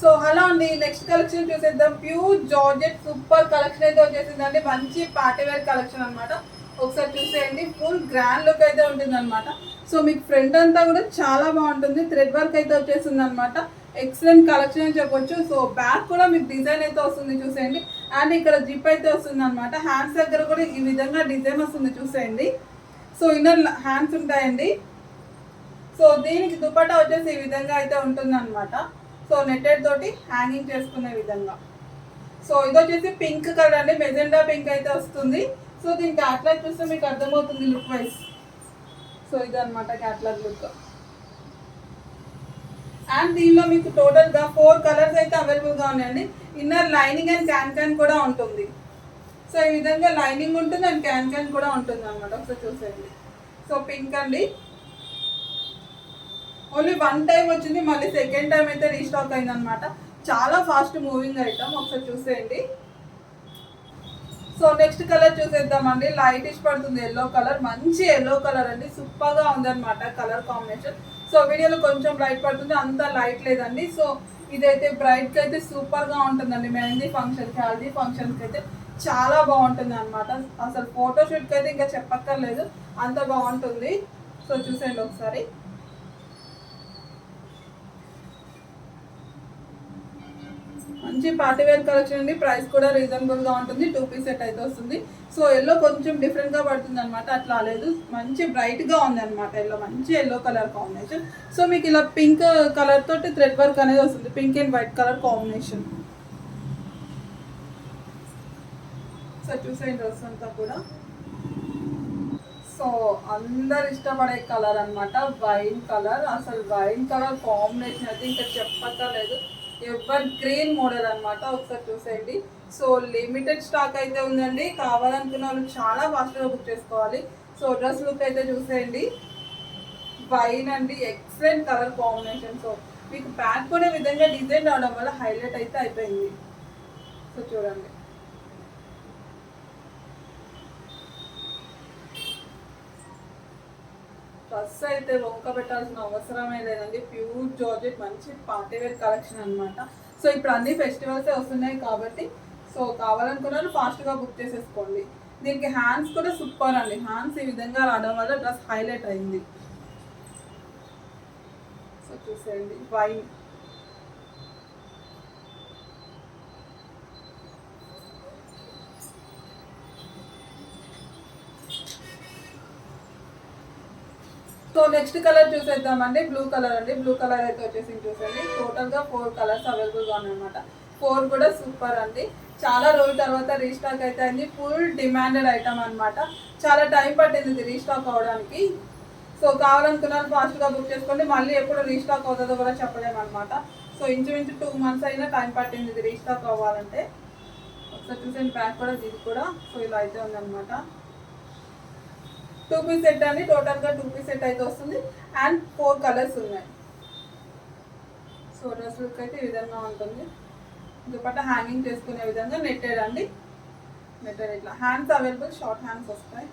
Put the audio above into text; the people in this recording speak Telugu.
సో అలా అండి నెక్స్ట్ కలెక్షన్ చూసేద్దాం. ప్యూర్ జార్జెట్ సూపర్ కలెక్షన్ అయితే వచ్చేసిందండి. మంచి పార్టీవేర్ కలెక్షన్ అనమాట ఒకసారి చూసేయండి ఫుల్ గ్రాండ్ లుక్ అయితే ఉంటుంది అనమాట సో మీకు ఫ్రంట్ అంతా కూడా చాలా బాగుంటుంది. థ్రెడ్ వర్క్ అయితే వచ్చేసింది అనమాట ఎక్సలెంట్ కలెక్షన్ అని చెప్పొచ్చు. సో బ్యాక్ కూడా మీకు డిజైన్ అయితే వస్తుంది చూసేయండి. అండ్ ఇక్కడ జిప్ అయితే వస్తుంది అనమాట హ్యాండ్స్ దగ్గర కూడా ఈ విధంగా డిజైన్ వస్తుంది చూసేయండి. సో ఇన్నర్ హ్యాండ్స్ ఉంటాయండి. సో దీనికి దుపట్టా వచ్చేసి ఈ విధంగా అయితే ఉంటుంది అనమాట సో నెట్టెడ్ తోటి హ్యాంగింగ్ చేసుకునే విధంగా. సో ఇది వచ్చేసి పింక్ కలర్ అండి మెజెండా పింక్ అయితే వస్తుంది. సో దీని క్యాట్లాగ్ చూస్తే మీకు అర్థమవుతుంది లుక్ వైజ్. సో ఇది అనమాట క్యాట్లాగ్ లుక్. అండ్ దీనిలో మీకు టోటల్గా ఫోర్ కలర్స్ అయితే అవైలబుల్గా ఉన్నాయండి. Inner lining and can can కూడా ఉంటుంది. సో ఈ విధంగా లైనింగ్ ఉంటుంది అండ్ క్యాన్ క్యాన్ కూడా ఉంటుంది అనమాట ఒకసారి చూసేయండి. సో పింక్ అండి. ఓన్లీ వన్ టైం వచ్చింది మళ్ళీ సెకండ్ టైం అయితే రీస్టాక్ అయింది అనమాట చాలా ఫాస్ట్ మూవింగ్ ఐటమ్ ఒకసారి చూసేయండి. సో నెక్స్ట్ కలర్ చూసేద్దామండి. లైట్ ఇష్ పడుతుంది ఎల్లో కలర్ మంచి ఎల్లో కలర్ అండి. సూపర్గా ఉందన్నమాట కలర్ కాంబినేషన్ సో వీడియోలో కొంచెం లైట్ పడుతుంది అంత లైట్ లేదండి. సో ఇదైతే బ్రైట్కి అయితే సూపర్గా ఉంటుందండి. మెహందీ ఫంక్షన్కి హల్దీ ఫంక్షన్కి అయితే చాలా బాగుంటుంది అనమాట అసలు ఫోటోషూట్కి అయితే ఇంకా చెప్పక్కర్లేదు అంత బాగుంటుంది. సో చూసేయండి ఒకసారి. మంచి పార్టీ వేర్ కలెక్షన్ అండి. ప్రైస్ కూడా రీజనబుల్గా ఉంటుంది. టూ పీస్ సెట్ అయితే వస్తుంది. సో ఎల్లో కొంచెం డిఫరెంట్గా పడుతుంది అనమాట అట్లా లేదు. మంచి బ్రైట్గా ఉంది అనమాట ఎల్లో మంచి ఎల్లో కలర్ కాంబినేషన్ సో మీకు ఇలా పింక్ కలర్ తోటి థ్రెడ్ వర్క్ అనేది వస్తుంది. Pink and white colour combination so చూసేయండి డ్రెస్ అంతా కూడా. సో అందరు ఇష్టపడే కలర్ అనమాట వైన్ కలర్ అసలు వైన్ కలర్ కాంబినేషన్ అయితే ఇంకా చెప్పక్కర్లేదు. ఎవర్ గ్రీన్ మోడల్ అనమాట ఒకసారి చూసేయండి. సో లిమిటెడ్ స్టాక్ అయితే ఉందండి. కావాలనుకున్న వాళ్ళు చాలా ఫాస్ట్గా బుక్ చేసుకోవాలి. సో డ్రెస్ లుక్ అయితే చూసేయండి. వైన్ అండి ఎక్సలెంట్ కలర్ కాంబినేషన్. సో మీకు ప్యాక్ కొనే విధంగా డిజైన్ రావడం వల్ల హైలైట్ అయితే అయిపోయింది. సో చూడండి. డ్రెస్ అయితే వంక పెట్టాల్సిన అవసరమే లేదండి ప్యూర్ జార్జెట్ మంచి పార్టీ వేర్ కలెక్షన్ అన్నమాట. సో ఇప్పుడు అన్ని ఫెస్టివల్సే వస్తున్నాయి కాబట్టి సో కావాలనుకున్నారు ఫాస్ట్గా బుక్ చేసేసుకోండి. దీనికి హ్యాండ్స్ కూడా సూపర్ అండి. హ్యాండ్స్ ఈ విధంగా రావడం వల్ల డ్రెస్ హైలైట్ అయింది. సో చూసేయండి. వైన్ సో నెక్స్ట్ కలర్ చూసేద్దామండి. బ్లూ కలర్ అండి. బ్లూ కలర్ అయితే వచ్చేసి చూసేయండి. టోటల్గా ఫోర్ కలర్స్ అవైలబుల్గా ఉన్నాయన్నమాట. ఫోర్ కూడా సూపర్ అండి. చాలా రోజుల తర్వాత రీస్టాక్ అయితే అయింది. ఫుల్ డిమాండెడ్ ఐటమ్ అనమాట చాలా టైం పట్టింది ఇది రీస్టాక్ అవడానికి. సో కావాలనుకున్నారు ఫాస్ట్గా బుక్ చేసుకోండి. మళ్ళీ ఎప్పుడు రీస్టాక్ అవుతుందో కూడా చెప్పలేము అనమాట సో ఇంచుమించు టూ మంత్స్ అయినా టైం పట్టింది ఇది రీస్టాక్ అవ్వాలంటే. ఒకసారి చూసేయండి ప్యాక్ కూడా ఇది కూడా. సో ఇలా అయితే ఉందన్నమాట. టూ పీస్ సెట్ అండి. టోటల్గా టూ పీస్ సెట్ అయితే వస్తుంది. అండ్ ఫోర్ కలర్స్ ఉన్నాయి. సో డ్రెస్ లుక్ అయితే ఈ విధంగా ఉంటుంది. దుపట్ట హ్యాంగింగ్ చేసుకునే విధంగా నెట్టెడ్ అండి. నెట్టెడ్ ఇట్లా. హ్యాండ్స్ అవైలబుల్ షార్ట్ హ్యాండ్స్ వస్తాయి.